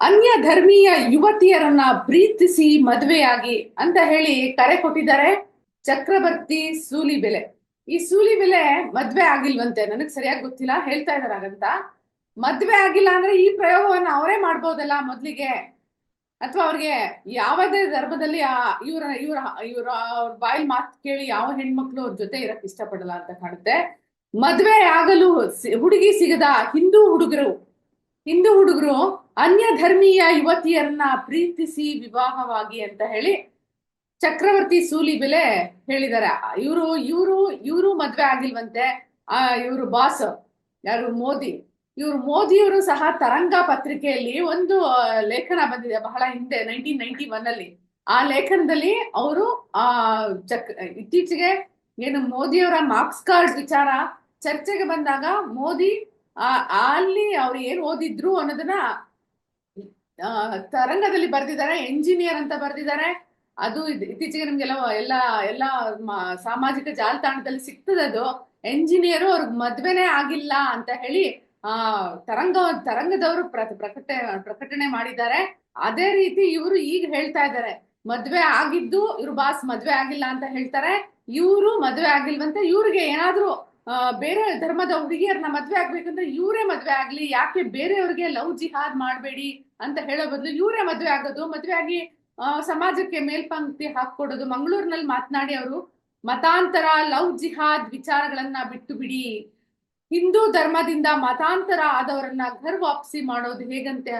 ಅನ್ಯ ಧರ್ಮೀಯ ಯುವತಿಯರನ್ನ ಪ್ರೀತಿಸಿ ಮದುವೆಯಾಗಿ ಅಂತ ಹೇಳಿ ಕರೆ ಕೊಟ್ಟಿದ್ದಾರೆ ಚಕ್ರವರ್ತಿ ಸೂಲಿಬೆಲೆ ಈ ಸೂಲಿಬೆಲೆ ಮದ್ವೆ ಆಗಿಲ್ವಂತೆ, ನನಗ್ ಸರಿಯಾಗಿ ಗೊತ್ತಿಲ್ಲ, ಹೇಳ್ತಾ ಇದಾರೆ ಹಾಗಂತ. ಮದ್ವೆ ಆಗಿಲ್ಲ ಅಂದ್ರೆ ಈ ಪ್ರಯೋಗವನ್ನ ಅವರೇ ಮಾಡ್ಬೋದಲ್ಲ ಮೊದ್ಲಿಗೆ? ಅಥವಾ ಅವ್ರಿಗೆ ಯಾವುದೇ ಧರ್ಮದಲ್ಲಿ ಆ ಇವ್ರ ಇವ್ರ ಇವ್ರ, ಅವ್ರ ಬಾಯಿ ಮಾತು ಕೇಳಿ ಯಾವ ಹೆಣ್ಮಕ್ಳು ಅವ್ರ ಜೊತೆ ಇರಕ್ ಇಷ್ಟಪಡಲ್ಲ ಅಂತ ಕಾಣುತ್ತೆ. ಮದ್ವೆ ಆಗಲು ಹುಡುಗಿ ಸಿಗದ ಹಿಂದೂ ಹುಡುಗರು ಹಿಂದೂ ಹುಡುಗರು ಅನ್ಯ ಧರ್ಮೀಯ ಯುವತಿಯರನ್ನ ಪ್ರೀತಿಸಿ ವಿವಾಹವಾಗಿ ಅಂತ ಹೇಳಿ ಚಕ್ರವರ್ತಿ ಸೂಲಿಬೆಲೆ ಹೇಳಿದ್ದಾರೆ. ಇವರು ಇವರು ಇವರು ಮದ್ವೆ ಆಗಿಲ್ವಂತೆ. ಆ, ಇವರು ಬಾಸ್ ಯಾರು ಮೋದಿ. ಇವರು ಮೋದಿಯವರು ಸಹ ತರಂಗ ಪತ್ರಿಕೆಯಲ್ಲಿ ಒಂದು ಲೇಖನ ಬಂದಿದೆ ಬಹಳ ಹಿಂದೆ ನೈನ್ಟೀನ್ ನೈನ್ಟಿ ಒನ್ ಅಲ್ಲಿ. ಆ ಲೇಖನದಲ್ಲಿ ಅವರು, ಆ, ಚಕ್, ಇತ್ತೀಚೆಗೆ ಏನು ಮೋದಿಯವರ ಮಾರ್ಕ್ಸ್ ಕಾರ್ಡ್ ವಿಚಾರ ಚರ್ಚೆಗೆ ಬಂದಾಗ ಮೋದಿ ಅಲ್ಲಿ ಅವ್ರು ಏನ್ ಓದಿದ್ರು ಅನ್ನೋದನ್ನ ತರಂಗದಲ್ಲಿ ಬರ್ದಿದ್ದಾರೆ ಎಂಜಿನಿಯರ್ ಅಂತ ಬರ್ದಿದ್ದಾರೆ. ಅದು ಇತ್ತೀಚೆಗೆ ನಮ್ಗೆ ಎಲ್ಲ ಎಲ್ಲ ಸಾಮಾಜಿಕ ಜಾಲತಾಣದಲ್ಲಿ ಸಿಗ್ತದೆ ಅದು. ಎಂಜಿನಿಯರ್ ಅವ್ರಿಗೆ ಮದ್ವೆನೇ ಆಗಿಲ್ಲ ಅಂತ ಹೇಳಿ, ಆ, ತರಂಗ, ತರಂಗದವರು ಪ್ರ- ಪ್ರಕಟ, ಪ್ರಕಟಣೆ ಮಾಡಿದ್ದಾರೆ. ಅದೇ ರೀತಿ ಇವರು ಈಗ ಹೇಳ್ತಾ ಇದ್ದಾರೆ, ಮದ್ವೆ ಆಗಿದ್ದು ಇವ್ರು ಬಾಸ್ ಮದ್ವೆ ಆಗಿಲ್ಲ ಅಂತ ಹೇಳ್ತಾರೆ. ಇವರು ಮದ್ವೆ ಆಗಿಲ್ವಂತೆ ಇವ್ರಿಗೆ ಏನಾದ್ರೂ ಬೇರೆ ಧರ್ಮದ ಹುಡುಗಿಯರನ್ನ ಮದ್ವೆ ಆಗ್ಬೇಕಂದ್ರೆ ಇವರೇ ಮದ್ವೆ ಆಗ್ಲಿ, ಯಾಕೆ ಬೇರೆಯವ್ರಿಗೆ ಲವ್ ಜಿಹಾದ್ ಮಾಡಬೇಡಿ ಅಂತ ಹೇಳೋ ಬದಲು ಇವರೇ ಮದ್ವೆ ಆಗೋದು, ಮದ್ವೆ ಆಗಿ ಸಮಾಜಕ್ಕೆ ಮೇಲ್ಪಂಕ್ತಿ ಹಾಕೊಡೋದು ಮಂಗಳೂರಿನಲ್ಲಿ ಮಾತನಾಡಿ ಅವರು ಮತಾಂತರ ಲವ್ ಜಿಹಾದ್ ವಿಚಾರಗಳನ್ನ ಬಿಟ್ಟು ಬಿಡಿ ಹಿಂದೂ ಧರ್ಮದಿಂದ ಮತಾಂತರ ಆದವರನ್ನ ಘರ್ ವಾಪಸಿ ಮಾಡೋದು ಹೇಗಂತೆ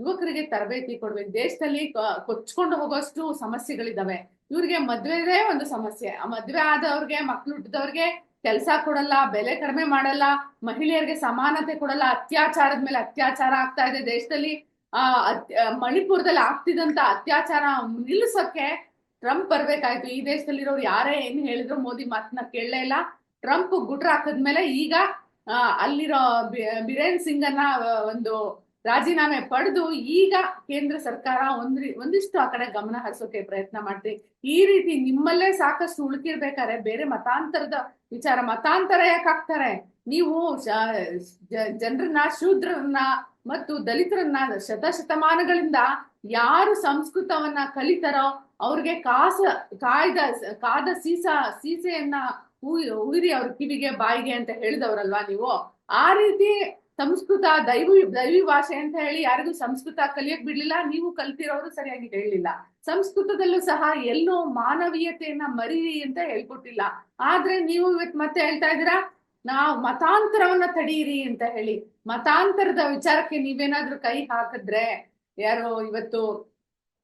ಯುವಕರಿಗೆ ತರಬೇತಿ ಕೊಡ್ಬೇಕು. ದೇಶದಲ್ಲಿ ಕೊಚ್ಕೊಂಡು ಹೋಗೋಷ್ಟು ಸಮಸ್ಯೆಗಳಿದಾವೆ ಇವ್ರಿಗೆ ಮದ್ವೆದೇ ಒಂದು ಸಮಸ್ಯೆ. ಆ ಮದ್ವೆ ಆದವ್ರಿಗೆ, ಮಕ್ಳು ಹುಟ್ಟಿದವ್ರಿಗೆ ಕೆಲಸ ಕೊಡಲ್ಲ, ಬೆಲೆ ಕಡಿಮೆ ಮಾಡಲ್ಲ, ಮಹಿಳೆಯರಿಗೆ ಸಮಾನತೆ ಕೊಡಲ್ಲ, ಅತ್ಯಾಚಾರದ ಮೇಲೆ ಅತ್ಯಾಚಾರ ಆಗ್ತಾ ಇದೆ. ದೇಶದಲ್ಲಿ, ಆ ಮಣಿಪುರದಲ್ಲಿ ಆಗ್ತಿದಂತ ಅತ್ಯಾಚಾರ ನಿಲ್ಲಿಸಕ್ಕೆ ಟ್ರಂಪ್ ಬರ್ಬೇಕಾಯ್ತು. ಈ ದೇಶದಲ್ಲಿರೋರು ಯಾರೇ ಏನ್ ಹೇಳಿದ್ರು ಮೋದಿ ಮಾತನ್ನ ಕೇಳಲೇ ಇಲ್ಲ. ಟ್ರಂಪ್ ಗುಟ್ರ ಹಾಕಿದ್ಮೇಲೆ ಈಗ ಅಲ್ಲಿರೋ ಬಿರೇನ್ ಸಿಂಗ್ ಅನ್ನ ಒಂದು ರಾಜೀನಾಮೆ ಪಡೆದು ಈಗ ಕೇಂದ್ರ ಸರ್ಕಾರ ಒಂದ್ರಿ, ಒಂದಿಷ್ಟು ಆ ಕಡೆ ಗಮನ ಹರಿಸೋಕೆ ಪ್ರಯತ್ನ ಮಾಡ್ತಿ ಈ ರೀತಿ ನಿಮ್ಮಲ್ಲೇ ಸಾಕಷ್ಟು ಉಳುಕಿರ್ಬೇಕಾದ್ರೆ ಬೇರೆ ಮತಾಂತರದ ವಿಚಾರ, ಮತಾಂತರ ಯಾಕಾಗ್ತಾರೆ ನೀವು ಜನರನ್ನ, ಶೂದ್ರರನ್ನ ಮತ್ತು ದಲಿತರನ್ನ ಶತಶತಮಾನಗಳಿಂದ ಯಾರು ಸಂಸ್ಕೃತವನ್ನ ಕಲಿತಾರೋ ಅವ್ರಿಗೆ ಕಾಸ, ಕಾಯ್ದ, ಕಾದ ಸೀಸ, ಸೀಸೆಯನ್ನ ಉಯ್- ಉಯಿರಿ ಅವ್ರ ಕಿವಿಗೆ, ಬಾಯಿಗೆ ಅಂತ ಹೇಳಿದವರಲ್ವಾ ನೀವು? ಆ ರೀತಿ ಸಂಸ್ಕೃತ ದೈವಿ ದೈವಿ ಭಾಷೆ ಅಂತ ಹೇಳಿ ಯಾರಿಗೂ ಸಂಸ್ಕೃತ ಕಲಿಯಕ್ ಬಿಡ್ಲಿಲ್ಲ, ನೀವು ಕಲ್ತಿರೋರು ಸರಿಯಾಗಿ ಹೇಳಿಲ್ಲ ಸಂಸ್ಕೃತದಲ್ಲೂ ಸಹ ಎಲ್ಲೋ ಮಾನವೀಯತೆಯನ್ನ ಮರೀರಿ ಅಂತ ಹೇಳ್ಕೊಟ್ಟಿಲ್ಲ. ಆದ್ರೆ ನೀವು ಇವತ್ ಮತ್ತೆ ಹೇಳ್ತಾ ಇದ್ದೀರಾ? ನಾವು ಮತಾಂತರವನ್ನ ತಡೀರಿ ಅಂತ ಹೇಳಿ. ಮತಾಂತರದ ವಿಚಾರಕ್ಕೆ ನೀವೇನಾದ್ರೂ ಕೈ ಹಾಕಿದ್ರೆ, ಯಾರು ಇವತ್ತು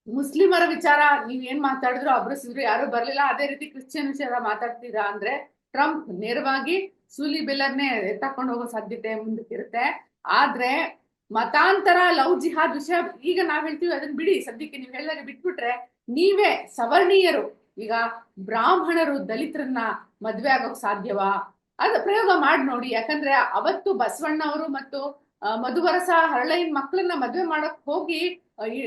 ಮುಸ್ಲಿಮರ ವಿಚಾರ, ನೀವ್ ಏನ್ ಮಾತಾಡಿದ್ರು ಅಬ್ರಸಿದ್ರು, ಯಾರು ಬರ್ಲಿಲ್ಲ. ಅದೇ ರೀತಿ ಕ್ರಿಶ್ಚಿಯನ್ ವಿಚಾರ ಮಾತಾಡ್ತೀರಾ ಅಂದ್ರೆ, ಟ್ರಂಪ್ ನೇರವಾಗಿ ಸೂಲಿ ಬೆಲ್ಲರ್ನೇ ಎತ್ತಕೊಂಡು ಹೋಗೋ ಸಾಧ್ಯತೆ ಮುಂದಕ್ಕಿರುತ್ತೆ. ಆದ್ರೆ ಮತಾಂತರ, ಲವ್ ಜಿಹಾದ್ ವಿಷಯ ಈಗ ನಾವ್ ಹೇಳ್ತೀವಿ ಅದನ್ನ ಬಿಡಿ. ಸದ್ಯಕ್ಕೆ ನೀವ್ ಹೇಳಿದಾಗ ಬಿಟ್ಬಿಟ್ರೆ ನೀವೇ ಸವರ್ಣೀಯರು. ಈಗ ಬ್ರಾಹ್ಮಣರು ದಲಿತರನ್ನ ಮದ್ವೆ ಆಗೋಕ್ ಸಾಧ್ಯವಾ? ಅದ ಪ್ರಯೋಗ ಮಾಡಿ ನೋಡಿ. ಯಾಕಂದ್ರೆ ಅವತ್ತು ಬಸವಣ್ಣ ಅವರು ಮತ್ತು ಮಧುವರಸ ಹರಳೈನ್ ಮಕ್ಕಳನ್ನ ಮದ್ವೆ ಮಾಡಕ್ ಹೋಗಿ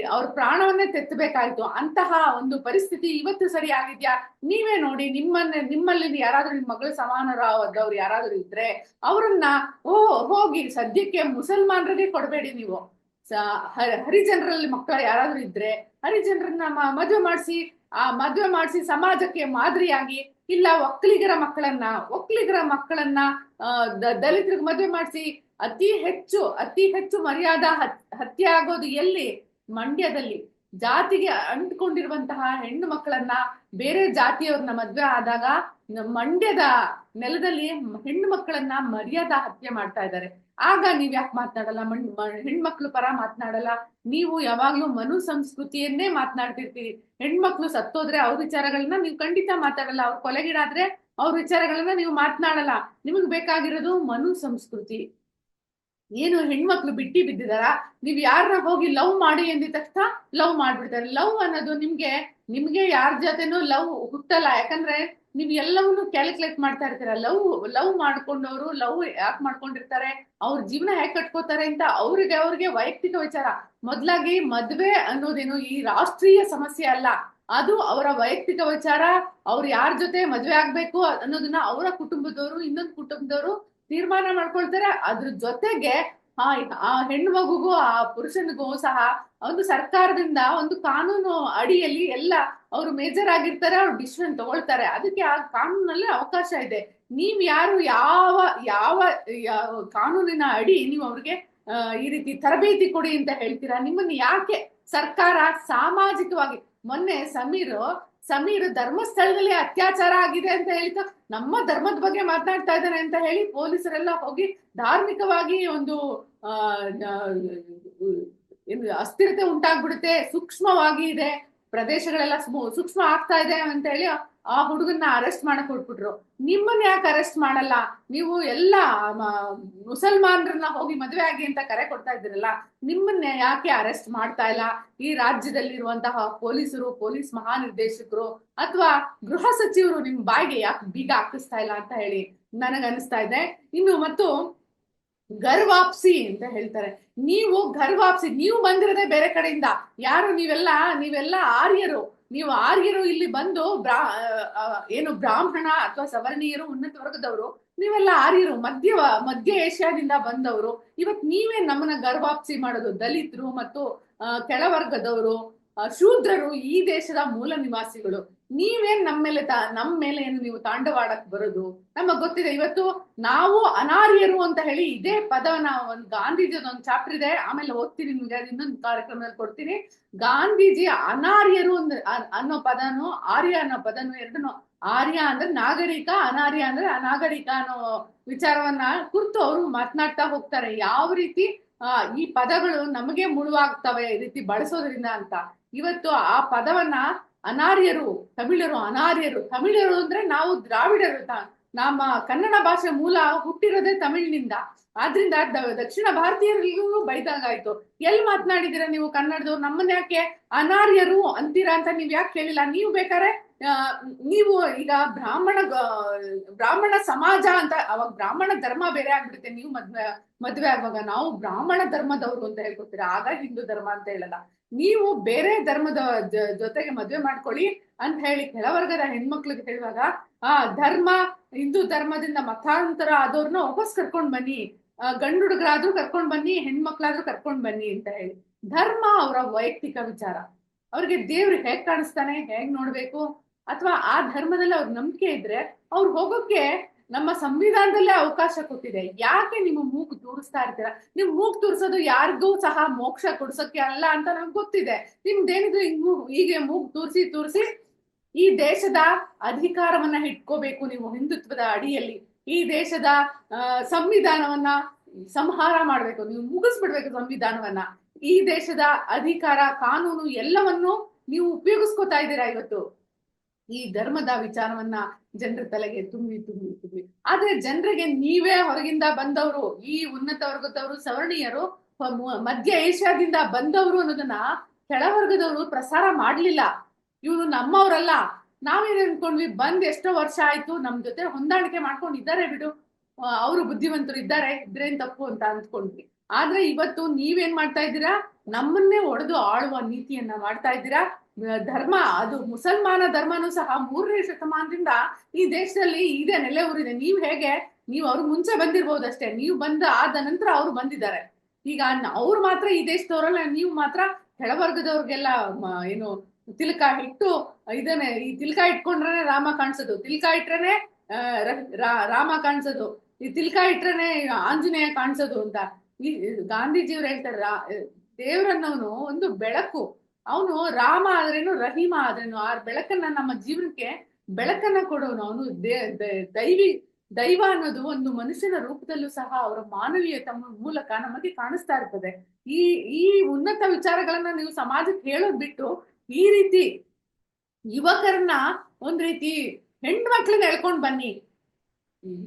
ಅವ್ರ ಪ್ರಾಣವನ್ನೇ ತೆತ್ತಬೇಕಾಯ್ತು ಅಂತಹ ಒಂದು ಪರಿಸ್ಥಿತಿ ಇವತ್ತು ಸರಿ ಆಗಿದ್ಯಾ? ನೀವೇ ನೋಡಿ, ನಿಮ್ಮನ್ನ, ನಿಮ್ಮಲ್ಲಿ ಯಾರಾದ್ರೂ ನಿಮ್ ಮಗಳು ಸಮಾನರಾದವ್ರು ಯಾರಾದ್ರೂ ಇದ್ರೆ ಅವ್ರನ್ನ, ಓ, ಹೋಗಿ ಸದ್ಯಕ್ಕೆ ಮುಸಲ್ಮಾನರಿಗೆ ಕೊಡಬೇಡಿ ನೀವು. ಹರಿಜನರಲ್ಲಿ ಮಕ್ಕಳು ಯಾರಾದ್ರೂ ಇದ್ರೆ ಹರಿಜನರನ್ನ ಮದ್ವೆ ಮಾಡಿಸಿ, ಆ ಮದ್ವೆ ಮಾಡಿಸಿ ಸಮಾಜಕ್ಕೆ ಮಾದರಿಯಾಗಿ, ಇಲ್ಲ ಒಕ್ಕಲಿಗರ ಮಕ್ಕಳನ್ನ ಒಕ್ಕಲಿಗರ ಮಕ್ಕಳನ್ನ ದಲಿತರಿಗೆ ಮದ್ವೆ ಮಾಡಿಸಿ, ಅತಿ ಹೆಚ್ಚು ಅತಿ ಹೆಚ್ಚು ಮರ್ಯಾದಾ ಹತ್- ಹತ್ಯೆ ಆಗೋದು ಎಲ್ಲಿ? ಮಂಡ್ಯದಲ್ಲಿ ಜಾತಿಗೆ ಅಂಟ್ಕೊಂಡಿರುವಂತಹ ಹೆಣ್ಣು ಮಕ್ಕಳನ್ನ ಬೇರೆ ಜಾತಿಯವ್ರನ್ನ ಮದ್ವೆ ಆದಾಗ ಮಂಡ್ಯದ ನೆಲದಲ್ಲಿ ಹೆಣ್ಣು ಮಕ್ಕಳನ್ನ ಮರ್ಯಾದ ಹತ್ಯೆ ಮಾಡ್ತಾ ಇದ್ದಾರೆ. ಆಗ ನೀವ್ ಯಾಕೆ ಮಾತನಾಡಲ್ಲ? ಮಣ್ ಹೆಣ್ಮಕ್ಳು ಪರ ಮಾತನಾಡಲ್ಲ. ನೀವು ಯಾವಾಗ್ಲೂ ಮನು ಸಂಸ್ಕೃತಿಯನ್ನೇ ಮಾತನಾಡ್ತಿರ್ತೀರಿ. ಹೆಣ್ಮಕ್ಳು ಸತ್ತೋದ್ರೆ ಅವ್ರ ವಿಚಾರಗಳನ್ನ ನೀವು ಖಂಡಿತ ಮಾತಾಡಲ್ಲ. ಅವ್ರ ಕೊಲೆಗಿಡಾದ್ರೆ ಅವ್ರ ವಿಚಾರಗಳನ್ನ ನೀವು ಮಾತನಾಡಲ್ಲ. ನಿಮಗ್ ಬೇಕಾಗಿರೋದು ಮನು ಸಂಸ್ಕೃತಿ. ಏನು ಹೆಣ್ಮಕ್ಳು ಬಿಟ್ಟಿ ಬಿದ್ದಿದಾರ? ನೀವ್ ಯಾರನ್ನ ಹೋಗಿ ಲವ್ ಮಾಡಿ ಎಂದಿದ ತಕ್ಷಣ ಲವ್ ಮಾಡ್ಬಿಡ್ತಾರೆ. ಲವ್ ಅನ್ನೋದು ನಿಮ್ಗೆ ನಿಮ್ಗೆ ಯಾರ ಜೊತೆನೂ ಲವ್ ಹುಟ್ಟಲ್ಲ. ಯಾಕಂದ್ರೆ ನೀವ್ ಎಲ್ಲವನ್ನೂ ಕ್ಯಾಲ್ಕುಲೇಟ್ ಮಾಡ್ತಾ ಇರ್ತೀರ. ಲವ್ ಲವ್ ಮಾಡ್ಕೊಂಡವ್ರು, ಲವ್ ಯಾಕೆ ಮಾಡ್ಕೊಂಡಿರ್ತಾರೆ? ಅವ್ರ ಜೀವನ ಹೇಗ್ ಕಟ್ಕೋತಾರೆ ಅಂತ ಅವ್ರಿಗೆ ಅವ್ರಿಗೆ ವೈಯಕ್ತಿಕ ವಿಚಾರ. ಮೊದ್ಲಾಗಿ ಮದ್ವೆ ಅನ್ನೋದೇನು ಈ ರಾಷ್ಟ್ರೀಯ ಸಮಸ್ಯೆ ಅಲ್ಲ. ಅದು ಅವರ ವೈಯಕ್ತಿಕ ವಿಚಾರ. ಅವ್ರು ಯಾರ ಜೊತೆ ಮದ್ವೆ ಆಗ್ಬೇಕು ಅನ್ನೋದನ್ನ ಅವರ ಕುಟುಂಬದವರು, ಇನ್ನೊಂದು ಕುಟುಂಬದವರು ತೀರ್ಮಾನ ಮಾಡ್ಕೊಳ್ತಾರೆ. ಅದ್ರ ಜೊತೆಗೆ ಆ ಆ ಹೆಣ್ಣು ಮಗುಗೂ, ಆ ಪುರುಷನಿಗೂ ಸಹ ಒಂದು ಸರ್ಕಾರದಿಂದ ಒಂದು ಕಾನೂನು ಅಡಿಯಲ್ಲಿ ಎಲ್ಲ ಅವರು ಮೇಜರ್ ಆಗಿರ್ತಾರೆ, ಅವ್ರು ಡಿಸಿಷನ್ ತಗೊಳ್ತಾರೆ. ಅದಕ್ಕೆ ಆ ಕಾನೂನಲ್ಲಿ ಅವಕಾಶ ಇದೆ. ನೀವ್ ಯಾರು ಯಾವ ಯಾವ ಕಾನೂನಿನ ಅಡಿ ನೀವು ಅವ್ರಿಗೆ ಈ ರೀತಿ ತರಬೇತಿ ಕೊಡಿ ಅಂತ ಹೇಳ್ತೀರಾ? ನಿಮ್ಮನ್ನ ಯಾಕೆ ಸರ್ಕಾರ ಸಾಮಾಜಿಕವಾಗಿ, ಮೊನ್ನೆ ಸಮೀರ್ ಸಮೀರ್ ಧರ್ಮಸ್ಥಳದಲ್ಲಿ ಅತ್ಯಾಚಾರ ಆಗಿದೆ ಅಂತ ಹೇಳಿದ ನಮ್ಮ ಧರ್ಮದ ಬಗ್ಗೆ ಮಾತನಾಡ್ತಾ ಇದ್ದಾನೆ ಅಂತ ಹೇಳಿ ಪೊಲೀಸರೆಲ್ಲ ಹೋಗಿ ಧಾರ್ಮಿಕವಾಗಿ ಒಂದು ಅಸ್ಥಿರತೆ ಉಂಟಾಗ್ಬಿಡುತ್ತೆ, ಸೂಕ್ಷ್ಮವಾಗಿ ಇದೆ ಪ್ರದೇಶಗಳೆಲ್ಲ ಸೂಕ್ಷ್ಮ ಆಗ್ತಾ ಇದೆ ಅಂತ ಹೇಳಿ ಆ ಹುಡುಗನ್ನ ಅರೆಸ್ಟ್ ಮಾಡಕ್ ಹೊಟ್ಬಿಟ್ರು ನಿಮ್ಮನ್ನ ಯಾಕೆ ಅರೆಸ್ಟ್ ಮಾಡಲ್ಲ? ನೀವು ಎಲ್ಲ ಮುಸಲ್ಮಾನರನ್ನ ಹೋಗಿ ಮದುವೆ ಆಗಿ ಅಂತ ಕರೆ ಕೊಡ್ತಾ ಇದ್ರಲ್ಲ ನಿಮ್ಮನ್ನ ಯಾಕೆ ಅರೆಸ್ಟ್ ಮಾಡ್ತಾ ಇಲ್ಲ? ಈ ರಾಜ್ಯದಲ್ಲಿರುವಂತಹ ಪೊಲೀಸರು, ಪೊಲೀಸ್ ಮಹಾನಿರ್ದೇಶಕರು ಅಥವಾ ಗೃಹ ಸಚಿವರು ನಿಮ್ ಬಾಯಿಗೆ ಯಾಕೆ ಬೀಗ ಹಾಕಿಸ್ತಾ ಇಲ್ಲ ಅಂತ ಹೇಳಿ ನನಗನ್ನಿಸ್ತಾ ಇದೆ. ಇನ್ನು ಮತ್ತು ಗರ್ವಾಪ್ಸಿ ಅಂತ ಹೇಳ್ತಾರೆ. ನೀವು ಗರ್ವಾಪ್ಸಿ ನೀವು ಬಂದಿರದೆ ಬೇರೆ ಕಡೆಯಿಂದ. ಯಾರು ನೀವೆಲ್ಲ ನೀವೆಲ್ಲ ಆರ್ಯರು. ನೀವು ಆರ್ಯರು ಇಲ್ಲಿ ಬಂದು ಬ್ರಾ ಏನು ಬ್ರಾಹ್ಮಣ ಅಥವಾ ಸವರ್ಣೀಯರು, ಉನ್ನತ ವರ್ಗದವರು, ನೀವೆಲ್ಲ ಆರ್ಯರು, ಮಧ್ಯ ಮಧ್ಯ ಏಷ್ಯಾದಿಂದ ಬಂದವರು. ಇವತ್ ನೀವೇ ನಮ್ಮನ್ನ ಗರ್ವಾಪ್ಸಿ ಮಾಡೋದು. ದಲಿತರು ಮತ್ತು ಕೆಳವರ್ಗದವರು ಶೂದ್ರರು ಈ ದೇಶದ ಮೂಲ ನಿವಾಸಿಗಳು. ನೀವೇನ್ ನಮ್ಮ ಮೇಲೆ ತಾ ನಮ್ಮ ಮೇಲೆ ಏನು ನೀವು ತಾಂಡವಾಡಕ್ ಬರೋದು? ನಮಗ್ ಗೊತ್ತಿದೆ, ಇವತ್ತು ನಾವು ಅನಾರ್ಯರು ಅಂತ ಹೇಳಿ ಇದೇ ಪದವನ್ನ ಒಂದು ಗಾಂಧೀಜಿ ಒಂದು ಚಾಪ್ಟರ್ ಇದೆ. ಆಮೇಲೆ ಓದ್ತೀನಿ ನಿಮ್ಗೆ, ಅದು ಇನ್ನೊಂದು ಕಾರ್ಯಕ್ರಮದಲ್ಲಿ ಕೊಡ್ತೀನಿ. ಗಾಂಧೀಜಿ ಅನಾರ್ಯರು ಅಂದ್ರೆ ಅನ್ನೋ ಪದನು, ಆರ್ಯ ಅನ್ನೋ ಪದನು ಎರಡನ್ನು, ಆರ್ಯ ಅಂದ್ರೆ ನಾಗರಿಕ, ಅನಾರ್ಯ ಅಂದ್ರೆ ಅನಾಗರಿಕ ಅನ್ನೋ ವಿಚಾರವನ್ನ ಕುರಿತು ಅವರು ಮಾತನಾಡ್ತಾ ಹೋಗ್ತಾರೆ. ಯಾವ ರೀತಿ ಈ ಪದಗಳು ನಮಗೆ ಮುಳುವಾಗ್ತವೆ ಈ ರೀತಿ ಬಳಸೋದ್ರಿಂದ ಅಂತ. ಇವತ್ತು ಆ ಪದವನ್ನ ಅನಾರ್ಯರು, ತಮಿಳರು ಅನಾರ್ಯರು, ತಮಿಳರು ಅಂದ್ರೆ ನಾವು ದ್ರಾವಿಡರು ನಮ್ಮ ಕನ್ನಡ ಭಾಷೆ ಮೂಲ ಹುಟ್ಟಿರೋದೇ ತಮಿಳಿನಿಂದ. ಆದ್ರಿಂದ ದಕ್ಷಿಣ ಭಾರತೀಯರಿಗೂ ಬೈದಾಗಾಯ್ತು. ಎಲ್ಲಿ ಮಾತನಾಡಿದಿರ ನೀವು ಕನ್ನಡದವ್ರು? ನಮ್ಮನ್ನ ಯಾಕೆ ಅನಾರ್ಯರು ಅಂತೀರಾ ಅಂತ ನೀವ್ ಯಾಕೆ ಕೇಳಿಲ್ಲ? ನೀವು ಬೇಕಾರೆ ನೀವು ಈಗ ಬ್ರಾಹ್ಮಣ ಬ್ರಾಹ್ಮಣ ಸಮಾಜ ಅಂತ, ಅವಾಗ ಬ್ರಾಹ್ಮಣ ಧರ್ಮ ಬೇರೆ ಆಗ್ಬಿಡುತ್ತೆ. ನೀವು ಮದ್ವೆ ಮದ್ವೆ ಆಗುವಾಗ ನಾವು ಬ್ರಾಹ್ಮಣ ಧರ್ಮದವರು ಅಂತ ಹೇಳ್ಕೊತೀರಾ? ಆಗ ಹಿಂದೂ ಧರ್ಮ ಅಂತ ಹೇಳಲ್ಲ. ನೀವು ಬೇರೆ ಧರ್ಮದ ಜೊತೆಗೆ ಮದ್ವೆ ಮಾಡ್ಕೊಳ್ಳಿ ಅಂತ ಹೇಳಿ ಕೆಳವರ್ಗದ ಹೆಣ್ಮಕ್ಳಿಗೆ ಹೇಳುವಾಗ ಆ ಧರ್ಮ, ಹಿಂದೂ ಧರ್ಮದಿಂದ ಮತಾಂತರ ಆದವ್ರನ್ನ ವಾಪಸ್ ಕರ್ಕೊಂಡ್ ಬನ್ನಿ. ಗಂಡು ಹುಡುಗರಾದ್ರೂ ಕರ್ಕೊಂಡ್ ಬನ್ನಿ, ಹೆಣ್ಮಕ್ಳಾದ್ರೂ ಕರ್ಕೊಂಡ್ ಬನ್ನಿ ಅಂತ ಹೇಳಿ. ಧರ್ಮ ಅವರ ವೈಯಕ್ತಿಕ ವಿಚಾರ. ಅವ್ರಿಗೆ ದೇವ್ರು ಹೇಗ್ ಕಾಣಿಸ್ತಾನೆ, ಹೇಗ್ ನೋಡ್ಬೇಕು? ಅಥವಾ ಆ ಧರ್ಮದಲ್ಲಿ ಅವ್ರ ನಂಬಿಕೆ ಇದ್ರೆ ಅವ್ರು ಹೋಗೋಕೆ ನಮ್ಮ ಸಂವಿಧಾನದಲ್ಲೇ ಅವಕಾಶ ಕೊಟ್ಟಿದೆ. ಯಾಕೆ ನಿಮ್ಮ ಮೂಗು ತೂರಿಸ್ತಾ ಇರ್ತೀರ? ನಿಮ್ ಮೂಗ್ ತೂರಿಸೋದು ಯಾರಿಗೂ ಸಹ ಮೋಕ್ಷ ಕೊಡ್ಸೋಕೆ ಅಲ್ಲ ಅಂತ ನಮ್ಗೆ ಗೊತ್ತಿದೆ. ನಿಮ್ದೇನಿದ್ರು ಹಿಂಗ್ ಮೂಗ್ ಹೀಗೆ ಮೂಗ್ ತೂರ್ಸಿ ತೂರ್ಸಿ ಈ ದೇಶದ ಅಧಿಕಾರವನ್ನ ಇಟ್ಕೋಬೇಕು ನೀವು ಹಿಂದುತ್ವದ ಅಡಿಯಲ್ಲಿ. ಈ ದೇಶದ ಸಂವಿಧಾನವನ್ನ ಸಂಹಾರ ಮಾಡಬೇಕು, ನೀವು ಮುಗಿಸ್ಬಿಡ್ಬೇಕು ಸಂವಿಧಾನವನ್ನ. ಈ ದೇಶದ ಅಧಿಕಾರ, ಕಾನೂನು ಎಲ್ಲವನ್ನು ನೀವು ಉಪಯೋಗಿಸ್ಕೊತಾ ಇದ್ದೀರಾ ಇವತ್ತು? ಈ ಧರ್ಮದ ವಿಚಾರವನ್ನ ಜನರ ತಲೆಗೆ ತುಂಬಿ ತುಂಬಿ ತುಂಬಿ. ಆದ್ರೆ ಜನರಿಗೆ ನೀವೇ ಹೊರಗಿಂದ ಬಂದವರು, ಈ ಉನ್ನತ ವರ್ಗದವರು ಸವರ್ಣೀಯರು ಮಧ್ಯ ಏಷ್ಯಾದಿಂದ ಬಂದವರು ಅನ್ನೋದನ್ನ ಕೆಳವರ್ಗದವರು ಪ್ರಸಾರ ಮಾಡ್ಲಿಲ್ಲ. ಇವ್ರು ನಮ್ಮವ್ರಲ್ಲ, ನಾವೇನ್ ಅನ್ಕೊಂಡ್ವಿ, ಬಂದ್ ಎಷ್ಟೋ ವರ್ಷ ಆಯ್ತು, ನಮ್ ಜೊತೆ ಹೊಂದಾಣಿಕೆ ಮಾಡ್ಕೊಂಡು ಇದ್ದಾರೆ ಬಿಡು ಅವರು ಬುದ್ಧಿವಂತರು ಇದ್ದಾರೆ ಇದ್ರೇನ್ ತಪ್ಪು ಅಂತ ಅಂದ್ಕೊಂಡ್ವಿ. ಆದ್ರೆ ಇವತ್ತು ನೀವೇನ್ ಮಾಡ್ತಾ ಇದ್ದೀರಾ? ನಮ್ಮನ್ನೇ ಒಡೆದು ಆಳುವ ನೀತಿಯನ್ನ ಮಾಡ್ತಾ ಇದ್ದೀರಾ? ಧರ್ಮ, ಅದು ಮುಸಲ್ಮಾನ ಧರ್ಮನೂ ಸಹ ಮೂರನೇ ಶತಮಾನದಿಂದ ಈ ದೇಶದಲ್ಲಿ ಇದೆ, ನೆಲೆ ಊರಿದೆ. ನೀವ್ ಹೇಗೆ? ನೀವು ಅವ್ರು ಮುಂಚೆ ಬಂದಿರ್ಬೋದು ಅಷ್ಟೇ. ನೀವು ಬಂದ ಆದ ನಂತರ ಅವ್ರು ಬಂದಿದ್ದಾರೆ. ಈಗ ಅವ್ರು ಮಾತ್ರ ಈ ದೇಶದವರಲ್ಲ, ನೀವು ಮಾತ್ರ ಕೆಳವರ್ಗದವ್ರಿಗೆಲ್ಲ ಏನು ತಿಲಕ ಇಟ್ಟು, ಇದನ್ನೇ, ಈ ತಿಲಕ ಇಟ್ಕೊಂಡ್ರೇನೆ ರಾಮ ಕಾಣಿಸೋದು. ತಿಲಕ ಇಟ್ರೇನೆ ರಾಮ ಕಾಣಿಸೋದು. ಈ ತಿಲಕ ಇಟ್ರೇನೆ ಆಂಜನೇಯ ಕಾಣಿಸೋದು ಅಂತ. ಈ, ಗಾಂಧೀಜಿಯವ್ರು ಹೇಳ್ತಾರೆ ದೇವ್ರನ್ನವನು ಒಂದು ಬೆಳಕು. ಅವನು ರಾಮ ಆದ್ರೇನು, ರಹೀಮ ಆದ್ರೇನು, ಆ ಬೆಳಕನ್ನ ನಮ್ಮ ಜೀವನಕ್ಕೆ ಬೆಳಕನ್ನ ಕೊಡೋನು. ಅವನು ದೈವಿ, ದೈವ ಅನ್ನೋದು ಒಂದು ಮನುಷ್ಯನ ರೂಪದಲ್ಲೂ ಸಹ ಅವರ ಮಾನವೀಯ ತಮ್ಮ ಮೂಲಕ ನಮಗೆ ಕಾಣಿಸ್ತಾ ಇರ್ತದೆ. ಈ ಈ ಉನ್ನತ ವಿಚಾರಗಳನ್ನ ನೀವು ಸಮಾಜಕ್ಕೆ ಹೇಳೋದ್ ಬಿಟ್ಟು ಈ ರೀತಿ ಯುವಕರನ್ನ ಒಂದ್ ರೀತಿ ಹೆಣ್ಮಕ್ಳನ್ನ ಎಳ್ಕೊಂಡ್ ಬನ್ನಿ.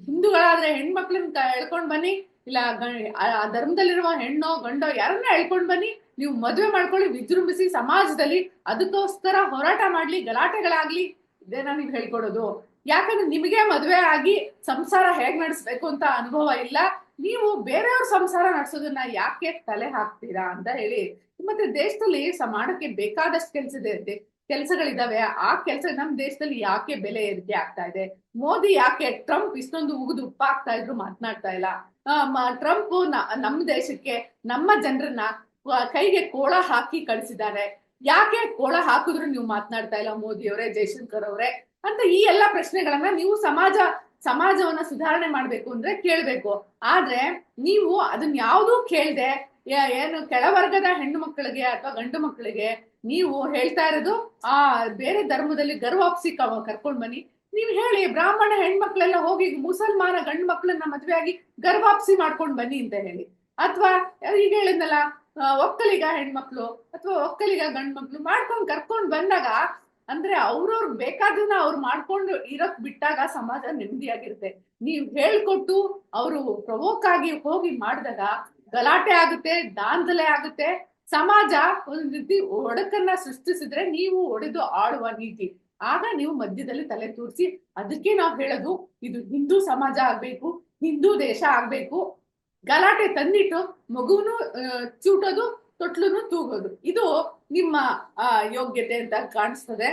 ಹಿಂದೂಗಳಾದ್ರೆ ಹೆಣ್ಮಕ್ಳನ್ನ ಎಳ್ಕೊಂಡ್ ಬನ್ನಿ. ಇಲ್ಲ ಆ ಧರ್ಮದಲ್ಲಿರುವ ಹೆಣ್ಣೋ, ಗಂಡೋ ಯಾರನ್ನ ಎಳ್ಕೊಂಡ್ ಬನ್ನಿ. ನೀವು ಮದುವೆ ಮಾಡ್ಕೊಳ್ಳಿ, ವಿಜೃಂಭಿಸಿ ಸಮಾಜದಲ್ಲಿ. ಅದಕ್ಕೋಸ್ಕರ ಹೋರಾಟ ಮಾಡ್ಲಿ, ಗಲಾಟೆಗಳಾಗ್ಲಿ. ಇದೇನಾ ನೀವು ಹೇಳ್ಕೊಡೋದು. ಯಾಕಂದ್ರೆ ನಿಮಗೆ ಮದುವೆ ಆಗಿ ಸಂಸಾರ ಹೇಗ್ ನಡೆಸ್ಬೇಕು ಅಂತ ಅನುಭವ ಇಲ್ಲ. ನೀವು ಬೇರೆಯವ್ರ ಸಂಸಾರ ನಡೆಸೋದನ್ನ ಯಾಕೆ ತಲೆ ಹಾಕ್ತೀರಾ ಅಂತ ಹೇಳಿ, ಮತ್ತೆ ದೇಶದಲ್ಲಿ ಸ- ಬೇಕಾದಷ್ಟು ಕೆಲಸ ಇದೆ, ಕೆಲಸಗಳಿದಾವೆ, ಆ ಕೆಲಸ ನಮ್ ದೇಶದಲ್ಲಿ ಯಾಕೆ ಬೆಲೆ ಏರಿಕೆ ಆಗ್ತಾ ಇದೆ? ಮೋದಿ ಯಾಕೆ ಟ್ರಂಪ್ ಇಷ್ಟೊಂದು ಉಗಿದು ಉಪ್ಪಾಗ್ತಾ ಇದ್ರು ಮಾತನಾಡ್ತಾ ಇಲ್ಲ? ಟ್ರಂಪ್ ನಮ್ಮ ದೇಶಕ್ಕೆ, ನಮ್ಮ ಜನರನ್ನ ಕೈಗೆ ಕೋಳ ಹಾಕಿ ಕಳಿಸಿದ್ದಾರೆ. ಯಾಕೆ ಕೋಳ ಹಾಕಿದ್ರು ನೀವು ಮಾತನಾಡ್ತಾ ಇಲ್ಲ ಮೋದಿ ಅವರೇ ಜೈಶಂಕರ್ ಅವರೇ? ಅಂತ ಈ ಎಲ್ಲಾ ಪ್ರಶ್ನೆಗಳನ್ನ ನೀವು ಸಮಾಜ ಸಮಾಜವನ್ನ ಸುಧಾರಣೆ ಮಾಡ್ಬೇಕು ಅಂದ್ರೆ ಕೇಳ್ಬೇಕು. ಆದ್ರೆ ನೀವು ಅದನ್ನ ಯಾವ್ದೂ ಕೇಳ್ದೆ ಏನು ಕೆಳವರ್ಗದ ಹೆಣ್ಣು ಮಕ್ಕಳಿಗೆ ಅಥವಾ ಗಂಡು ಮಕ್ಕಳಿಗೆ ನೀವು ಹೇಳ್ತಾ ಇರೋದು, ಆ, ಬೇರೆ ಧರ್ಮದಲ್ಲಿ ಗರ್ವಾಪ್ಸಿ ಕರ್ಕೊಂಡ್ ಬನ್ನಿ. ನೀವು ಹೇಳಿ, ಬ್ರಾಹ್ಮಣ ಹೆಣ್ಮಕ್ಳೆಲ್ಲ ಹೋಗಿ ಮುಸಲ್ಮಾನ ಗಂಡು ಮಕ್ಕಳನ್ನ ಮದ್ವೆ ಆಗಿ ಗರ್ವಾಪ್ಸಿ ಮಾಡ್ಕೊಂಡ್ ಬನ್ನಿ ಅಂತ ಹೇಳಿ. ಅಥವಾ, ಈಗ ಹೇಳಿದ್ನಲ್ಲ ಒಕ್ಕಲಿಗ ಹೆಣ್ಮಕ್ಳು, ಅಥವಾ ಒಕ್ಕಲಿಗ ಗಂಡ್ ಮಕ್ಳು ಮಾಡ್ಕೊಂಡ್ ಕರ್ಕೊಂಡ್ ಬಂದಾಗ ಅಂದ್ರೆ ಅವ್ರವ್ರ್ ಬೇಕಾದನ್ನ ಅವ್ರು ಮಾಡ್ಕೊಂಡು ಇರಕ್ ಬಿಟ್ಟಾಗ ಸಮಾಜ ನೆಮ್ಮದಿಯಾಗಿರುತ್ತೆ. ನೀವ್ ಹೇಳ್ಕೊಟ್ಟು ಅವರು ಪ್ರವೋಕ್ ಆಗಿ ಹೋಗಿ ಮಾಡಿದಾಗ ಗಲಾಟೆ ಆಗುತ್ತೆ, ದಾಂಧಲೆ ಆಗುತ್ತೆ. ಸಮಾಜ ಒಂದ್ ರೀತಿ ಒಡಕನ್ನ ಸೃಷ್ಟಿಸಿದ್ರೆ ನೀವು ಒಡೆದು ಆಳುವ ನೀತಿ. ಆಗ ನೀವು ಮಧ್ಯದಲ್ಲಿ ತಲೆ ತೂರಿಸಿ ಅದಕ್ಕೆ ನಾವು ಹೇಳೋದು, ಇದು ಹಿಂದೂ ಸಮಾಜ ಆಗ್ಬೇಕು, ಹಿಂದೂ ದೇಶ ಆಗ್ಬೇಕು. ಗಲಾಟೆ ತಂದಿಟ್ಟು ಮಗುನು ಚೂಟೋದು ತೊಟ್ಲುನು ತೂಗೋದು. ಇದು ನಿಮ್ಮ ಯೋಗ್ಯತೆ ಅಂತ ಕಾಣಿಸ್ತದೆ.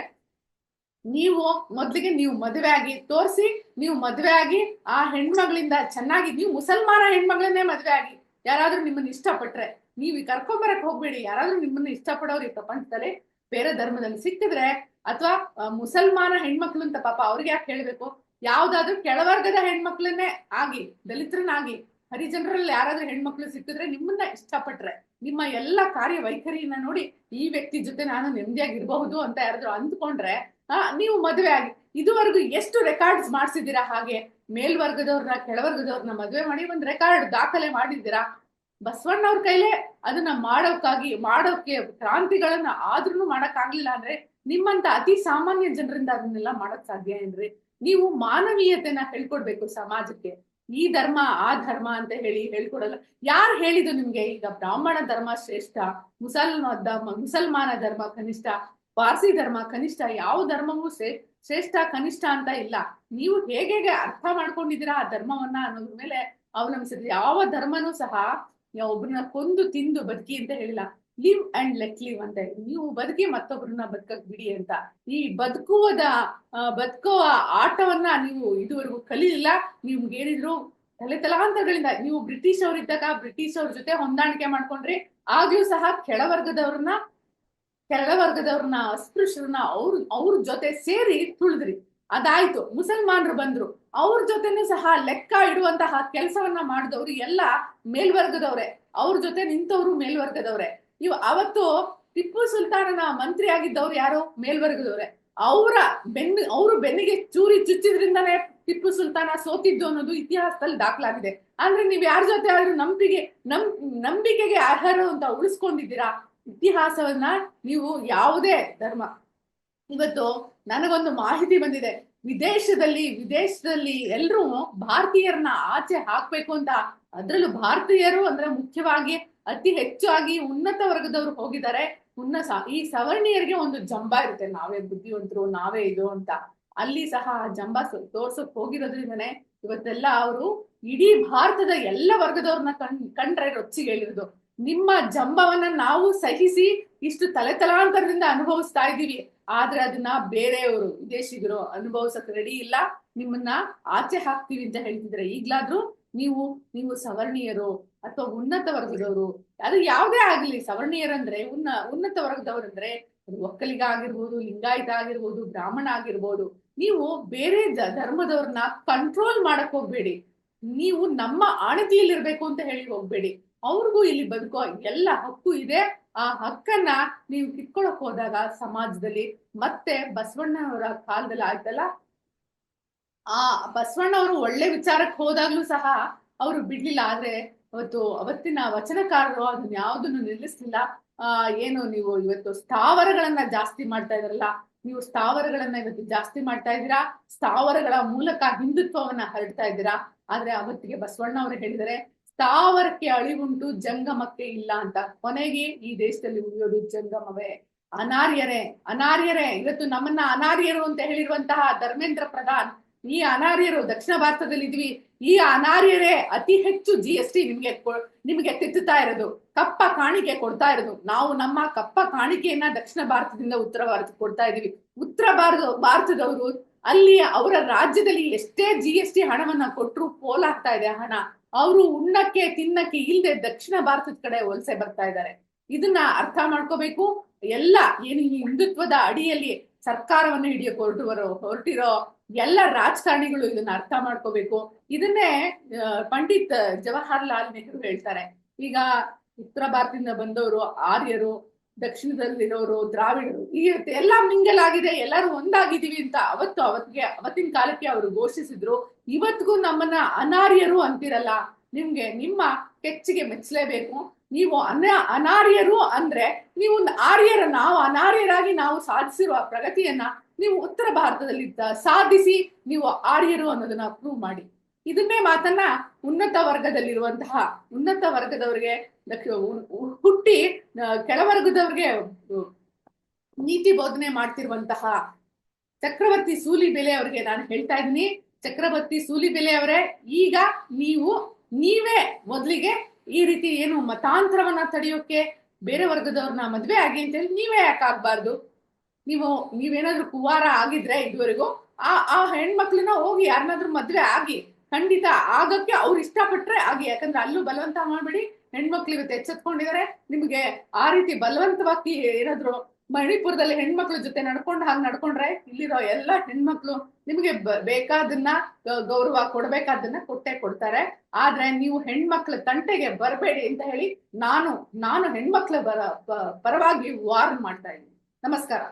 ನೀವು ಮೊದ್ಲಿಗೆ ನೀವು ಮದುವೆ ಆಗಿ ತೋರಿಸಿ, ನೀವು ಮದುವೆ ಆಗಿ ಆ ಹೆಣ್ಮಗಳಿಂದ ಚೆನ್ನಾಗಿ, ನೀವು ಮುಸಲ್ಮಾನ ಹೆಣ್ಮಗಳನ್ನೇ ಮದುವೆ ಆಗಿ, ಯಾರಾದ್ರೂ ನಿಮ್ಮನ್ನ ಇಷ್ಟಪಟ್ರೆ, ನೀವು ಕರ್ಕೊಂಬರಕ್ ಹೋಗ್ಬೇಡಿ, ಯಾರಾದ್ರೂ ನಿಮ್ಮನ್ನ ಇಷ್ಟಪಡೋರು ಈ ಪ್ರಪಂಚದಲ್ಲಿ, ಬೇರೆ ಧರ್ಮದಲ್ಲಿ ಸಿಕ್ಕಿದ್ರೆ, ಅಥವಾ ಮುಸಲ್ಮಾನ ಹೆಣ್ಮಕ್ಳು ಅಂತ ಪಾಪ ಅವ್ರಿಗೆ ಯಾಕೆ ಹೇಳ್ಬೇಕು? ಯಾವ್ದಾದ್ರು ಕೆಳವರ್ಗದ ಹೆಣ್ಮಕ್ಳನ್ನೇ ಆಗಿ ದಲಿತರನ್ನಾಗಿ ಹರಿಜನರಲ್ಲಿ ಯಾರಾದ್ರೂ ಹೆಣ್ಮಕ್ಳು ಸಿಕ್ಕಿದ್ರೆ ನಿಮ್ಮನ್ನ ಇಷ್ಟಪಟ್ರೆ ನಿಮ್ಮ ಎಲ್ಲ ಕಾರ್ಯ ವೈಖರಿಯನ್ನ ನೋಡಿ ಈ ವ್ಯಕ್ತಿ ಜೊತೆ ನಾನು ನೆಮ್ಮದಿಯಾಗಿರ್ಬಹುದು ಅಂತ ಯಾರಾದ್ರೂ ಅಂದ್ಕೊಂಡ್ರೆ ಆ, ನೀವು ಮದುವೆ ಆಗಿ ಇದುವರೆಗೂ ಎಷ್ಟು ರೆಕಾರ್ಡ್ಸ್ ಮಾಡಿಸಿದ್ದೀರಾ ಹಾಗೆ ಮೇಲ್ವರ್ಗದವ್ರನ್ನ ಕೆಳವರ್ಗದವ್ರನ್ನ ಮದುವೆ ಮಾಡಿ ಒಂದು ರೆಕಾರ್ಡ್ ದಾಖಲೆ ಮಾಡಿದ್ದೀರಾ? ಬಸವಣ್ಣ ಅವ್ರ ಕೈಲೇ ಅದನ್ನ ಮಾಡೋಕ್ಕಾಗಿ ಮಾಡೋಕೆ ಕ್ರಾಂತಿಗಳನ್ನ ಆದ್ರೂ ಮಾಡಕ್ ಆಗ್ಲಿಲ್ಲ ಅಂದ್ರೆ ನಿಮ್ಮಂತ ಅತಿ ಸಾಮಾನ್ಯ ಜನರಿಂದ ಅದನ್ನೆಲ್ಲ ಮಾಡಕ್ ಸಾಧ್ಯ ಏನ್ರಿ? ನೀವು ಮಾನವೀಯತೆನ ಹೇಳ್ಕೊಡ್ಬೇಕು ಸಮಾಜಕ್ಕೆ. ಈ ಧರ್ಮ, ಆ ಧರ್ಮ ಅಂತ ಹೇಳಿ ಹೇಳ್ಕೊಡಲ್ಲ. ಯಾರು ಹೇಳಿದ್ರು ನಿಮ್ಗೆ? ಈಗ ಬ್ರಾಹ್ಮಣ ಧರ್ಮ ಶ್ರೇಷ್ಠ, ಮುಸಲ್ಮ ಧರ್ಮ, ಮುಸಲ್ಮಾನ ಧರ್ಮ ಕನಿಷ್ಠ, ಪಾರ್ಸಿ ಧರ್ಮ ಕನಿಷ್ಠ, ಯಾವ ಧರ್ಮವೂ ಶ್ರೇ- ಶ್ರೇಷ್ಠ, ಕನಿಷ್ಠ ಅಂತ ಇಲ್ಲ. ನೀವು ಹೇಗೆ ಅರ್ಥ ಮಾಡ್ಕೊಂಡಿದ್ದೀರಾ ಆ ಧರ್ಮವನ್ನ ಅನ್ನೋದ್ರ ಮೇಲೆ ಅವಲಂಬಿಸಿದ್ರೆ ಯಾವ ಧರ್ಮನೂ ಸಹ ಒಬ್ಬರನ್ನ ಕೊಂದು ತಿಂದು ಬದುಕಿ ಅಂತ ಹೇಳಿಲ್ಲ. ಲಿವ್ ಅಂಡ್ ಲೆಟ್ ಲಿವ್ ಅಂತ ನೀವು ಬದುಕಿ ಮತ್ತೊಬ್ಬರನ್ನ ಬದುಕಕ್ ಬಿಡಿ ಅಂತ. ಈ ಬದುಕುವದ ಬದುಕುವ ಆಟವನ್ನ ನೀವು ಇದುವರೆಗೂ ಕಲೀಲಿಲ್ಲ. ನಿಮ್ಗೆ ಏನಿದ್ರು ತಲೆ ತಲಾಂತರಗಳಿಂದ ನೀವು ಬ್ರಿಟಿಷ್ ಅವರಿದ್ದಾಗ ಬ್ರಿಟಿಷ್ ಅವ್ರ ಜೊತೆ ಹೊಂದಾಣಿಕೆ ಮಾಡ್ಕೊಂಡ್ರಿ ಆಗ್ಲೂ ಸಹ ಕೆಳವರ್ಗದವ್ರನ್ನ ಕೆಳವರ್ಗದವ್ರನ್ನ, ಅಸ್ಪೃಶ್ಯರನ್ನ ಅವ್ರ ಅವ್ರ ಜೊತೆ ಸೇರಿ ತುಳಿದ್ರಿ. ಅದಾಯ್ತು. ಮುಸಲ್ಮಾನರು ಬಂದ್ರು. ಅವ್ರ ಜೊತೆನೂ ಸಹ ಲೆಕ್ಕ ಇಡುವಂತಹ ಕೆಲಸವನ್ನ ಮಾಡಿದವ್ರು ಎಲ್ಲ ಮೇಲ್ವರ್ಗದವ್ರೆ. ಅವ್ರ ಜೊತೆ ನಿಂತವ್ರು ಮೇಲ್ವರ್ಗದವ್ರೆ. ಇವ್ ಅವತ್ತು ಟಿಪ್ಪು ಸುಲ್ತಾನನ ಮಂತ್ರಿ ಆಗಿದ್ದವ್ರು ಯಾರು ಮೇಲ್ವರ್ಗದವ್ರೆ. ಅವರ ಬೆನ್ನು, ಅವರು ಬೆನ್ನಿಗೆ ಚೂರಿ ಚುಚ್ಚಿದ್ರಿಂದಾನೇ ಟಿಪ್ಪು ಸುಲ್ತಾನ ಸೋತಿದ್ದು ಅನ್ನೋದು ಇತಿಹಾಸದಲ್ಲಿ ದಾಖಲಾಗಿದೆ. ಅಂದ್ರೆ ನೀವ್ ಯಾರ ಜೊತೆ ಆದ್ರೂ ನಂಬಿಕೆ ನಂಬ್ ನಂಬಿಕೆಗೆ ಅರ್ಹರು ಅಂತ ಉಳಿಸ್ಕೊಂಡಿದ್ದೀರಾ? ಇತಿಹಾಸವನ್ನ ನೀವು ಯಾವುದೇ ಧರ್ಮ. ಇವತ್ತು ನನಗೊಂದು ಮಾಹಿತಿ ಬಂದಿದೆ. ವಿದೇಶದಲ್ಲಿ ವಿದೇಶದಲ್ಲಿ ಎಲ್ರೂ ಭಾರತೀಯರನ್ನ ಆಚೆ ಹಾಕ್ಬೇಕು ಅಂತ. ಅದ್ರಲ್ಲೂ ಭಾರತೀಯರು ಅಂದ್ರೆ ಮುಖ್ಯವಾಗಿ ಅತಿ ಹೆಚ್ಚಾಗಿ ಉನ್ನತ ವರ್ಗದವರು ಹೋಗಿದ್ದಾರೆ. ಉನ್ನ ಈ ಸವರ್ಣೀಯರಿಗೆ ಒಂದು ಜಂಬ ಇರುತ್ತೆ. ನಾವೇ ಬುದ್ಧಿವಂತರು, ನಾವೇ ಇದು ಅಂತ. ಅಲ್ಲಿ ಸಹ ಆ ಜಂಬ ತೋರ್ಸಕ್ ಹೋಗಿರೋದ್ರಿಂದನೇ ಇವತ್ತೆಲ್ಲ ಅವರು ಇಡೀ ಭಾರತದ ಎಲ್ಲ ವರ್ಗದವ್ರನ್ನ ಕಣ್, ಕಂಡ್ರೆ ರೊಚ್ಚಿಗೆ ಹೇಳಿರೋದು ನಿಮ್ಮ ಜಂಬವನ್ನ ನಾವು ಸಹಿಸಿ ಇಷ್ಟು ತಲೆ ತಲಾಂತರದಿಂದ ಅನುಭವಿಸ್ತಾ ಇದ್ದೀವಿ. ಆದ್ರೆ ಅದನ್ನ ಬೇರೆಯವರು, ವಿದೇಶಿಗರು ಅನುಭವಿಸಕ್ ರೆಡಿ ಇಲ್ಲ. ನಿಮ್ಮನ್ನ ಆಚೆ ಹಾಕ್ತೀವಿ ಅಂತ ಹೇಳ್ತಿದ್ರೆ ಈಗ್ಲಾದ್ರೂ ನೀವು ನೀವು ಸವರ್ಣೀಯರು ಅಥವಾ ಉನ್ನತ ವರ್ಗದವರು, ಅದು ಯಾವುದೇ ಆಗ್ಲಿ, ಸವರ್ಣೀಯರಂದ್ರೆ, ಉನ್ನ, ಉನ್ನತ ವರ್ಗದವರಂದ್ರೆ, ಅದು ಒಕ್ಕಲಿಗ ಆಗಿರ್ಬೋದು, ಲಿಂಗಾಯತ ಆಗಿರ್ಬೋದು, ಬ್ರಾಹ್ಮಣ ಆಗಿರ್ಬೋದು, ನೀವು ಬೇರೆ ಧರ್ಮದವ್ರನ್ನ ಕಂಟ್ರೋಲ್ ಮಾಡಕ್ ಹೋಗ್ಬೇಡಿ. ನೀವು ನಮ್ಮ ಆಣತಿಯಲ್ಲಿರ್ಬೇಕು ಅಂತ ಹೇಳಿ ಹೋಗ್ಬೇಡಿ. ಅವ್ರಿಗೂ ಇಲ್ಲಿ ಬದುಕೋ ಎಲ್ಲ ಹಕ್ಕು ಇದೆ. ಆ ಹಕ್ಕನ್ನ ನೀವು ಕಿತ್ಕೊಳಕ್ ಹೋದಾಗ ಸಮಾಜದಲ್ಲಿ, ಮತ್ತೆ ಬಸವಣ್ಣನವರ ಕಾಲದಲ್ಲಿ ಆಯ್ತಲ್ಲ? ಆ ಬಸವಣ್ಣವರು ಒಳ್ಳೆ ವಿಚಾರಕ್ಕೆ ಹೋದಾಗ್ಲೂ ಸಹ ಅವರು ಬಿಡ್ಲಿಲ್ಲ, ಆದ್ರೆ ಅವತ್ತು ಅವತ್ತಿನ ವಚನಕಾರರು ಅದನ್ನ ಯಾವುದನ್ನು ನಿಲ್ಲಿಸ್ಲಿಲ್ಲ. ಆ, ಏನು ನೀವು ಇವತ್ತು ಸ್ಥಾವರಗಳನ್ನ ಜಾಸ್ತಿ ಮಾಡ್ತಾ ಇದ್ರಲ್ಲ, ನೀವು ಸ್ಥಾವರಗಳನ್ನ ಇವತ್ತು ಜಾಸ್ತಿ ಮಾಡ್ತಾ ಇದ್ದೀರಾ? ಸ್ಥಾವರಗಳ ಮೂಲಕ ಹಿಂದುತ್ವವನ್ನ ಹರಡ್ತಾ ಇದ್ದೀರಾ? ಆದ್ರೆ ಅವತ್ತಿಗೆ ಬಸವಣ್ಣ ಅವರು ಹೇಳಿದರೆ, ಸ್ಥಾವರಕ್ಕೆ ಅಳಿವುಂಟು, ಜಂಗಮಕ್ಕೆ ಇಲ್ಲ ಅಂತ. ಕೊನೆಗೆ ಈ ದೇಶದಲ್ಲಿ ಉಳಿಯೋದು ಜಂಗಮವೇ. ಅನಾರ್ಯರೇ ಅನಾರ್ಯರೇ, ಇವತ್ತು ನಮ್ಮನ್ನ ಅನಾರ್ಯರು ಅಂತ ಹೇಳಿರುವಂತಹ ಧರ್ಮೇಂದ್ರ ಪ್ರಧಾನ್ ಈ ಅನಾರ್ಯರು ದಕ್ಷಿಣ ಭಾರತದಲ್ಲಿ ಇದ್ವಿ ಈ ಅನಾರ್ಯರೇ ಅತಿ ಹೆಚ್ಚು ಜಿ ಎಸ್ ಟಿ ನಿಮ್ಗೆ ನಿಮ್ಗೆ ತಿತ್ತುತ್ತಾ ಇರೋದು. ಕಪ್ಪ ಕಾಣಿಕೆ ಕೊಡ್ತಾ ಇರೋದು. ನಾವು ನಮ್ಮ ಕಪ್ಪ ಕಾಣಿಕೆಯನ್ನ ದಕ್ಷಿಣ ಭಾರತದಿಂದ ಉತ್ತರ ಭಾರತಕ್ಕೆ ಕೊಡ್ತಾ ಇದೀವಿ ಉತ್ತರ ಭಾರತ, ಭಾರತದವರು ಅಲ್ಲಿ ಅವರ ರಾಜ್ಯದಲ್ಲಿ ಎಷ್ಟೇ ಜಿ ಎಸ್ ಟಿ ಹಣವನ್ನ ಕೊಟ್ಟರು ಪೋಲಾಗ್ತಾ ಇದೆ ಹಣ. ಅವರು ಉಣ್ಣಕ್ಕೆ, ತಿನ್ನಕ್ಕೆ ಇಲ್ಲದೆ ದಕ್ಷಿಣ ಭಾರತದ ಕಡೆ ವಲಸೆ ಬರ್ತಾ ಇದ್ದಾರೆ. ಇದನ್ನ ಅರ್ಥ ಮಾಡ್ಕೋಬೇಕು. ಎಲ್ಲ ಏನು ಈ ಹಿಂದುತ್ವದ ಅಡಿಯಲ್ಲಿ ಸರ್ಕಾರವನ್ನು ಹಿಡಿಯಕ್ಕೆ ಹೊರಟು ಬರೋ, ಹೊರಟಿರೋ ಎಲ್ಲ ರಾಜಕಾರಣಿಗಳು ಇದನ್ನ ಅರ್ಥ ಮಾಡ್ಕೋಬೇಕು. ಇದನ್ನೇ ಪಂಡಿತ್ ಪಂಡಿತ್ ಜವಾಹರ್ಲಾಲ್ ನೆಹರು ಹೇಳ್ತಾರೆ. ಈಗ ಉತ್ತರ ಭಾರತದಿಂದ ಬಂದವರು ಆರ್ಯರು, ದಕ್ಷಿಣದಲ್ಲಿರೋರು ದ್ರಾವಿಡರು, ಈ ಎಲ್ಲ ಮಿಂಗಲ್ ಆಗಿದೆ, ಎಲ್ಲರೂ ಒಂದಾಗಿದ್ದೀವಿ ಅಂತ ಅವತ್ತು ಅವತ್ತಿಗೆ, ಅವತ್ತಿನ ಕಾಲಕ್ಕೆ ಅವರು ಘೋಷಿಸಿದ್ರು. ಇವತ್ತಿಗೂ ನಮ್ಮನ್ನ ಅನಾರ್ಯರು ಅಂತಿರಲ್ಲ, ನಿಮ್ಗೆ, ನಿಮ್ಮ ಕೆಚ್ಚಿಗೆ ಮೆಚ್ಚಲೇಬೇಕು ನೀವು ಅನ, ಅನಾರ್ಯರು ಅಂದ್ರೆ ನೀವು ಒಂದು ಆರ್ಯರ, ನಾವು ಅನಾರ್ಯರಾಗಿ ನಾವು ಸಾಧಿಸಿರುವ ಪ್ರಗತಿಯನ್ನ ನೀವು ಉತ್ತರ ಭಾರತದಲ್ಲಿ ಸಾಧಿಸಿ ನೀವು ಆರ್ಯರು ಅನ್ನೋದನ್ನ ಪ್ರೂವ್ ಮಾಡಿ. ಇದನ್ನೇ ಮಾತನ್ನ ಉನ್ನತ ವರ್ಗದಲ್ಲಿರುವಂತಹ, ಉನ್ನತ ವರ್ಗದವರಿಗೆ ಹುಟ್ಟಿ ಕೆಳವರ್ಗದವರಿಗೆ ಕೆಳವರ್ಗದವ್ರಿಗೆ ನೀತಿ ಬೋಧನೆ ಮಾಡ್ತಿರುವಂತಹ ಚಕ್ರವರ್ತಿ ಸೂಲಿಬೆಲೆ ಅವರಿಗೆ ನಾನು ಹೇಳ್ತಾ ಇದ್ದೀನಿ. ಚಕ್ರವರ್ತಿ ಸೂಲಿಬೆಲೆ ಅವರೇ, ಈಗ ನೀವು, ನೀವೇ ಮೊದಲಿಗೆ ಈ ರೀತಿ ಏನು ಮತಾಂತರವನ್ನ ತಡೆಯೋಕೆ ಬೇರೆ ವರ್ಗದವ್ರನ್ನ ಮದ್ವೆ ಆಗಿ ಅಂತ ಹೇಳಿ ನೀವೇ ಯಾಕೆ ಆಗ್ಬಾರ್ದು? ನೀವು, ನೀವೇನಾದ್ರೂ ಕುವಾರ ಆಗಿದ್ರೆ ಇದುವರೆಗೂ, ಆ ಆ ಹೆಣ್ಮಕ್ಳನ್ನ ಹೋಗಿ ಯಾರನ್ನಾದ್ರೂ ಮದ್ವೆ ಆಗಿ, ಖಂಡಿತ ಆಗಕ್ಕೆ ಅವ್ರು ಇಷ್ಟಪಟ್ರೆ ಆಗಿ. ಯಾಕಂದ್ರೆ ಅಲ್ಲೂ ಬಲವಂತ ಮಾಡ್ಬೇಡಿ. ಹೆಣ್ಮಕ್ಳು ಇವತ್ತು ಎಚ್ಚೆತ್ಕೊಂಡಿದ್ದಾರೆ ನಿಮ್ಗೆ ಆ ರೀತಿ ಬಲವಂತವಾಗಿ ಏನಾದ್ರು ಮಣಿಪುರದಲ್ಲಿ ಹೆಣ್ಮಕ್ಳ ಜೊತೆ ನಡ್ಕೊಂಡು ಹಾಗೆ ನಡ್ಕೊಂಡ್ರೆ, ಇಲ್ಲಿರೋ ಎಲ್ಲ ಹೆಣ್ಮಕ್ಳು ನಿಮ್ಗೆ ಬೇಕಾದನ್ನ ಗೌರವ ಕೊಡ್ಬೇಕಾದನ್ನ ಕೊಟ್ಟೆ ಕೊಡ್ತಾರೆ. ಆದ್ರೆ ನೀವು ಹೆಣ್ಮಕ್ಳ ತಂಟೆಗೆ ಬರಬೇಡಿ ಅಂತ ಹೇಳಿ ನಾನು ನಾನು ಹೆಣ್ಮಕ್ಳ ಬರ ಪರವಾಗಿ ವಾರ್ನ್ ಮಾಡ್ತಾ ಇದ್ದೀನಿ. ನಮಸ್ಕಾರ.